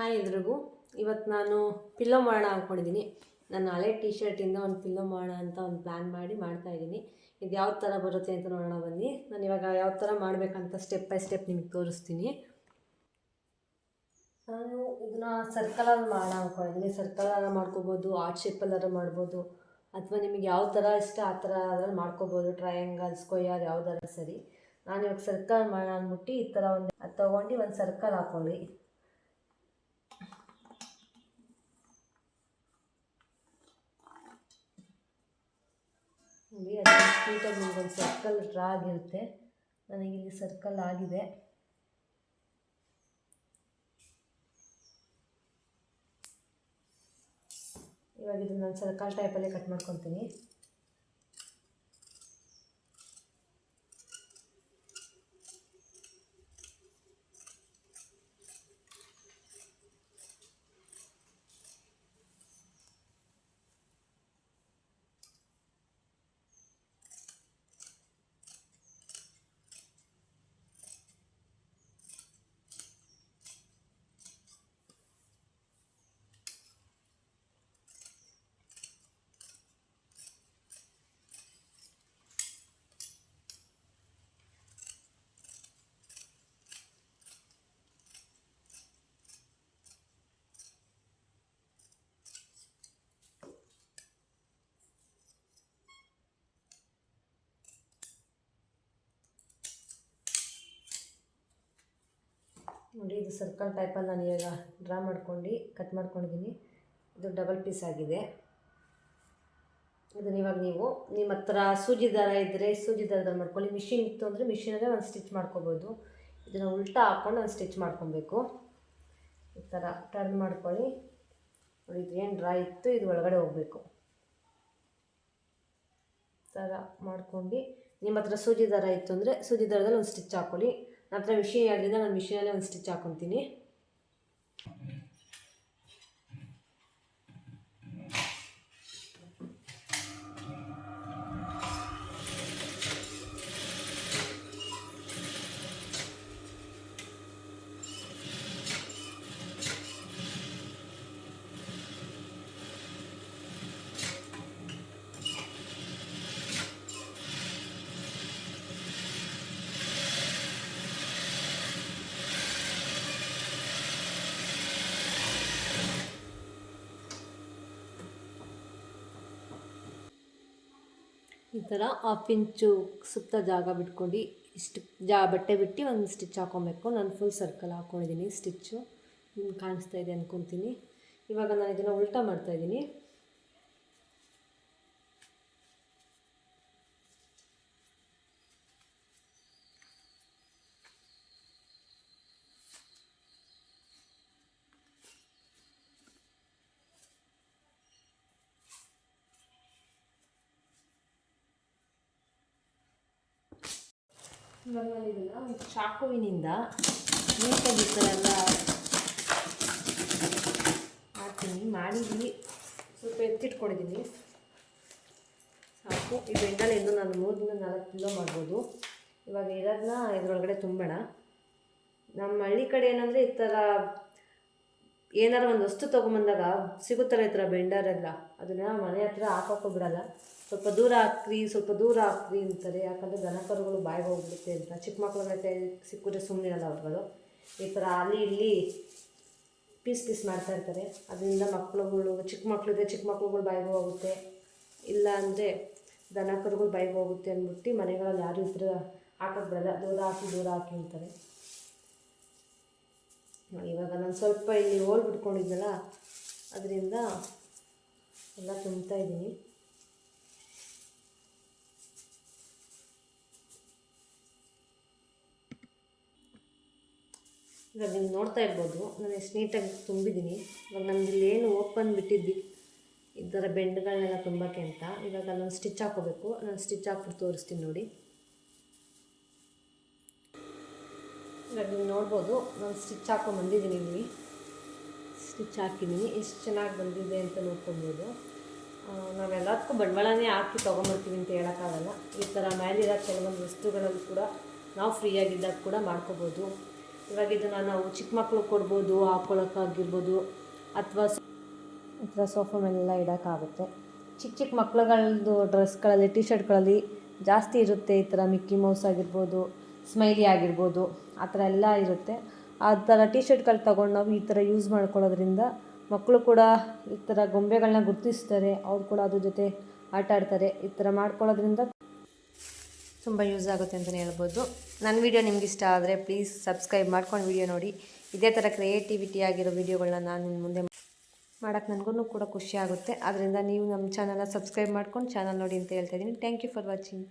Hi ಎಲ್ರಿಗೂ. ಇವತ್ತು ನಾನು ಪಿಲ್ಲೋ ಮಾಡೋಣ ಅಂದ್ಕೊಂಡಿದ್ದೀನಿ ನಾನು ಹಳೆ ಟಿ ಶರ್ಟಿಂದ ಒಂದು ಪಿಲ್ಲೋ ಮಾಡೋಣ ಅಂತ ಒಂದು ಪ್ಲ್ಯಾನ್ ಮಾಡಿ ಮಾಡ್ತಾ ಇದ್ದೀನಿ ಇದು ಯಾವ ಥರ ಬರುತ್ತೆ ಅಂತ ನೋಡೋಣ ಬನ್ನಿ. ನಾನು ಇವಾಗ ಯಾವ ಥರ ಮಾಡಬೇಕಂತ ಸ್ಟೆಪ್ ಬೈ ಸ್ಟೆಪ್ ನಿಮಗೆ ತೋರಿಸ್ತೀನಿ. ನಾನು ಇದನ್ನ ಸರ್ಕಲಲ್ಲಿ ಮಾಡೋಣ ಅಂದ್ಕೊಂಡಿದ್ದೀನಿ ಸರ್ಕಲಲ್ಲಿ ಮಾಡ್ಕೋಬೋದು ಆರ್ಟ್ ಶೇಪಲ್ಲಾರು ಮಾಡ್ಬೋದು, ಅಥವಾ ನಿಮಗೆ ಯಾವ ಥರ ಇಷ್ಟ ಆ ಥರ ಅದ್ರಲ್ಲಿ ಮಾಡ್ಕೋಬೋದು ಟ್ರಯಾಂಗಲ್ ಸ್ಕ್ವಯರ್ ಯಾವ್ದಾರ ಸರಿ. ನಾನು ಇವಾಗ ಸರ್ಕಲ್ ಮಾಡೋಣ ಅಂದ್ಬಿಟ್ಟು ಈ ಥರ ಒಂದು ಅದು ತೊಗೊಂಡು ಒಂದು ಸರ್ಕಲ್ ಹಾಕ್ಕೊಳ್ಳಿ ನೋಡಿ ಅದು ನೀಟಾಗಿ ಒಂದು ಸರ್ಕಲ್ ಡ್ರಾ ಆಗಿರುತ್ತೆ. ನನಗೆ ಇಲ್ಲಿ ಸರ್ಕಲ್ ಆಗಿದೆ. ಇವಾಗ ಇದನ್ನು ನಾನು ಸರ್ಕಲ್ ಟೈಪಲ್ಲೇ ಕಟ್ ಮಾಡ್ಕೊತೀನಿ ನೋಡಿ, ಇದು ಸರ್ಕಲ್ ಟೈಪಲ್ಲಿ ನಾನು ಇವಾಗ ಡ್ರಾ ಮಾಡ್ಕೊಂಡು ಕಟ್ ಮಾಡ್ಕೊಂಡಿದ್ದೀನಿ ಇದು ಡಬಲ್ ಪೀಸ್ ಆಗಿದೆ. ಇದನ್ನ ಇವಾಗ ನೀವು ನಿಮ್ಮ ಹತ್ರ ಸೂಜಿ ದಾರ ಇದ್ದರೆ ಸೂಜಿ ದಾರದಲ್ಲಿ ಮಾಡ್ಕೊಳ್ಳಿ. ಮಿಷಿನ್ ಇತ್ತು ಅಂದರೆ ಮಿಷಿನಲ್ಲೇ ಒಂದು ಸ್ಟಿಚ್ ಮಾಡ್ಕೋಬೋದು. ಇದನ್ನು ಉಲ್ಟಾ ಹಾಕ್ಕೊಂಡು ಒಂದು ಸ್ಟಿಚ್ ಮಾಡ್ಕೊಬೇಕು. ಈ ಥರ ಟರ್ನ್ ಮಾಡ್ಕೊಳ್ಳಿ. ನೋಡಿ, ಇದು ಏನು ಡ್ರಾ ಇತ್ತು, ಇದು ಒಳಗಡೆ ಹೋಗಬೇಕು. ಥರ ಮಾಡ್ಕೊಂಡು, ನಿಮ್ಮ ಹತ್ರ ಸೂಜಿ ದಾರ ಇತ್ತು ಅಂದರೆ ಸೂಜಿ ದಾರದಲ್ಲಿ ಒಂದು ಸ್ಟಿಚ್ ಹಾಕ್ಕೊಳ್ಳಿ ನನ್ನ ಹತ್ರ ಮಿಷಿನ್ ಇರೋದ್ರಿಂದ ನಾನು ಮಿಷಿನಲ್ಲೇ ಒಂದು ಸ್ಟಿಚ್ ಹಾಕ್ಕೊತೀನಿ ಈ ಥರ ಹಾಫ್ ಇಂಚು ಸುತ್ತ ಜಾಗ ಬಿಟ್ಕೊಂಡು ಇಷ್ಟು ಜಾ, ಬಟ್ಟೆ ಬಿಟ್ಟು ಒಂದು ಸ್ಟಿಚ್ ಹಾಕ್ಕೊಬೇಕು ನಾನು ಫುಲ್ ಸರ್ಕಲ್ ಹಾಕ್ಕೊಂಡಿದ್ದೀನಿ ಸ್ಟಿಚ್ಚು ಕಾಣಿಸ್ತಾ ಇದೆ ಅಂದ್ಕೊತೀನಿ ಇವಾಗ ನಾನು ಇದನ್ನು ಉಲ್ಟಾ ಮಾಡ್ತಾಯಿದ್ದೀನಿ ಇವಾಗ ಚಾಕುವಿನಿಂದ ನೀಟಾಗಿ ಈ ಥರ ಎಲ್ಲ ಮಾಡ್ತೀನಿ. ಮಾಡಿದ್ದೀನಿ. ಸ್ವಲ್ಪ ಎತ್ತಿಟ್ಕೊಂಡಿದ್ದೀನಿ. ಸಾಕು. ಈ ಬೆಂಡಲೆಂದು ನಾನು ಮೂರರಿಂದ ನಾಲ್ಕು ಕಿಲೋ ಮಾಡ್ಬೋದು. ಇವಾಗ ಇರೋದನ್ನ ಇದರೊಳಗಡೆ ತುಂಬೋಣ ನಮ್ಮ ಹಳ್ಳಿ ಕಡೆ ಏನಂದರೆ ಈ ಥರ ಏನಾರು ಒಂದು ವಸ್ತು ತೊಗೊಂಬಂದಾಗ ಸಿಗುತ್ತಲ್ಲ ಈ ಥರ ಬೆಂಡರೆಲ್ಲ ಅದನ್ನ ಮನೆ ಹತ್ರ ಹಾಕೋಕ್ಕೂ ಬಿಡಲ್ಲ. ಸ್ವಲ್ಪ ದೂರ ಹಾಕ್ರಿ ಸ್ವಲ್ಪ ದೂರ ಹಾಕ್ರಿ ಅಂತಾರೆ. ಯಾಕಂದರೆ ದನಕರುಗಳು ಬಾಯಿಗೆ ಹೋಗ್ಬಿಡುತ್ತೆ ಅಂತ. ಚಿಕ್ಕ ಮಕ್ಳ ಕೈ ಸಿಕ್ಕಿದ್ರೆ ಸುಮ್ಮನಿರಲ್ಲ ಅವ್ರುಗಳು. ಈ ಥರ ಅಲ್ಲಿ ಇಲ್ಲಿ ಪೀಸ್ ಪೀಸ್ ಮಾಡ್ತಾ ಇರ್ತಾರೆ. ಅದರಿಂದ ಮಕ್ಕಳುಗಳು ಚಿಕ್ಕ ಮಕ್ಳಿಗೆ ಚಿಕ್ಕ ಮಕ್ಳುಗಳು ಬಾಯಿಗೆ ಹೋಗುತ್ತೆ. ಇಲ್ಲ ಅಂದರೆ ದನಕರುಗಳು ಬಾಯಿಗೆ ಹೋಗುತ್ತೆ ಅಂದ್ಬಿಟ್ಟು ಮನೆಗಳಲ್ಲಿ ಯಾರು ಇದ್ರೆ ಹಾಕೋಕ್ಕೆ ಬಿಡಲ್ಲ ದೂರ ಹಾಕಿ ದೂರ ಹಾಕಿ ಅಂತಾರೆ. ಇವಾಗ ನಾನು ಸ್ವಲ್ಪ ಇಲ್ಲಿ ಹೋಲ್ ಬಿಟ್ಕೊಂಡಿದ್ನಲ್ಲ ಅದರಿಂದ ಎಲ್ಲ ತುಂಬ್ತಾ ಇದ್ದೀನಿ. ಇವಾಗ ನೀವು ನೋಡ್ತಾ ಇರ್ಬೋದು, ನಾನು ಎಷ್ಟು ನೀಟಾಗಿ ತುಂಬಿದ್ದೀನಿ. ಇವಾಗ ಇಲ್ಲಿ ಏನು ಓಪನ್ ಬಿಟ್ಟಿದ್ವಿ, ಈ ಥರ ಬೆಂಡ್ಗಳನ್ನೆಲ್ಲ ತುಂಬಕ್ಕೆ ಅಂತ. ಇವಾಗ ನಾನು ಸ್ಟಿಚ್ ಹಾಕೋಬೇಕು ನಾನು ಸ್ಟಿಚ್ ಹಾಕ್ಬಿಟ್ಟು ತೋರಿಸ್ತೀನಿ ನೋಡಿ. ಇವಾಗ ನೀವು ನೋಡ್ಬೋದು, ನಾನು ಸ್ಟಿಚ್ ಹಾಕೊಂಡು ಬಂದಿದ್ದೀನಿ ಇಲ್ಲಿ. ಸ್ಟಿಚ್ ಹಾಕಿದ್ದೀನಿ, ಎಷ್ಟು ಚೆನ್ನಾಗಿ ಬಂದಿದೆ ಅಂತ ನೋಡ್ಕೊಬೋದು. ನಾವು ನಾವೆಲ್ಲದಕ್ಕೂ ಬಂಡವಾಳನೇ ಹಾಕಿ ತೊಗೊಂಬರ್ತೀವಿ ಅಂತ ಹೇಳೋಕ್ಕಾಗಲ್ಲ. ಈ ಥರ ಮೇಲಿರೋ ಕೆಲವೊಂದು ವಸ್ತುಗಳಲ್ಲಿ ಕೂಡ ನಾವು ಫ್ರೀಯಾಗಿದ್ದಾಗ ಕೂಡ ಮಾಡ್ಕೋಬೋದು. ಇವಾಗ ಇದನ್ನು ನಾವು ಚಿಕ್ಕ ಮಕ್ಕಳು ಕೊಡ್ಬೋದು ಹಾಕ್ಕೊಳಕ್ಕಾಗಿರ್ಬೋದು ಅಥವಾ ಅಥವಾ ಸೋಫಾ ಮೇಲೆಲ್ಲ ಇಡೋಕ್ಕಾಗುತ್ತೆ. ಚಿಕ್ಕ ಚಿಕ್ಕ ಮಕ್ಳುಗಳದ್ದು ಡ್ರೆಸ್ಗಳಲ್ಲಿ ಟಿ ಶರ್ಟ್ಗಳಲ್ಲಿ ಜಾಸ್ತಿ ಇರುತ್ತೆ ಈ ಥರ ಮಿಕ್ಕಿ ಮೌಸ್ ಆಗಿರ್ಬೋದು ಸ್ಮೈಲಿ ಆಗಿರ್ಬೋದು, ಆ ಥರ ಎಲ್ಲ ಇರುತ್ತೆ. ಆ ಥರ ಟಿ ಶರ್ಟ್ಗಳು ತೊಗೊಂಡು ನಾವು ಈ ಥರ ಯೂಸ್ ಮಾಡ್ಕೊಳ್ಳೋದ್ರಿಂದ ಮಕ್ಕಳು ಕೂಡ ಈ ಥರ ಗೊಂಬೆಗಳನ್ನ ಗುರ್ತಿಸ್ತಾರೆ, ಅವ್ರು ಕೂಡ ಅದ್ರ ಜೊತೆ ಆಟ ಆಡ್ತಾರೆ ಈ ಥರ ಮಾಡ್ಕೊಳ್ಳೋದ್ರಿಂದ ತುಂಬ ಯೂಸ್ ಆಗುತ್ತೆ ಅಂತಲೇ ಹೇಳ್ಬೋದು. ನನ್ನ ವಿಡಿಯೋ ನಿಮ್ಗೆ ಇಷ್ಟ ಆದರೆ ಪ್ಲೀಸ್ ಸಬ್ಸ್ಕ್ರೈಬ್ ಮಾಡ್ಕೊಂಡು ವಿಡಿಯೋ ನೋಡಿ. ಇದೇ ಥರ ಕ್ರಿಯೇಟಿವಿಟಿ ಆಗಿರೋ ವಿಡಿಯೋಗಳನ್ನ ನಾನು ನಿಮ್ಮ ಮುಂದೆ ಮಾಡೋಕ್ಕೆ ನನಗೂ ಕೂಡ ಖುಷಿ ಆಗುತ್ತೆ. ಅದರಿಂದ ನೀವು ನಮ್ಮ ಚಾನಲ್ನ ಸಬ್ಸ್ಕ್ರೈಬ್ ಮಾಡ್ಕೊಂಡು ಚಾನಲ್ ನೋಡಿ ಅಂತ ಹೇಳ್ತಾ ಇದ್ದೀನಿ. Thank you for watching